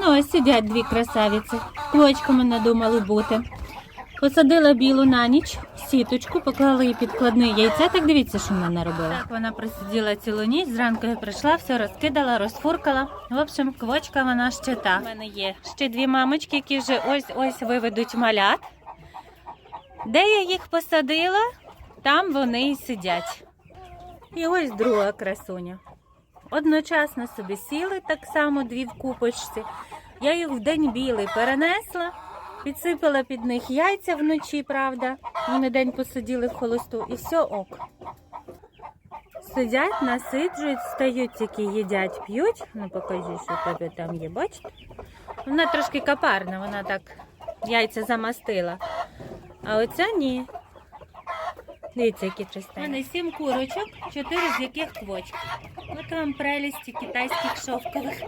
Ну, ось сидять дві красавиці. Квочками надумали бути. Посадила білу на ніч, сіточку, поклала їй підкладне яйце. Так дивіться, що вона наробила. Так вона просиділа цілу ніч, зранку я прийшла, все розкидала, розфуркала. В общем, квочка вона ще та. У мене є ще дві мамочки, які вже ось-ось виведуть малят. Де я їх посадила, там вони і сидять. І ось друга красуня. Одночасно собі сіли так само дві в купочці. Я їх в день білий перенесла, підсипала під них яйця вночі, правда. Вони день посиділи в холосту і все ок. Сидять, насиджують, стають, тільки їдять, п'ють. Ну покажи, що тебе там є, бачите? Вона трошки капарна, вона так яйця замастила. А оця ні. Дивіться, які чистенькі. У мене сім курочок, чотири з яких квочки. От вам прелісті китайських шовкових.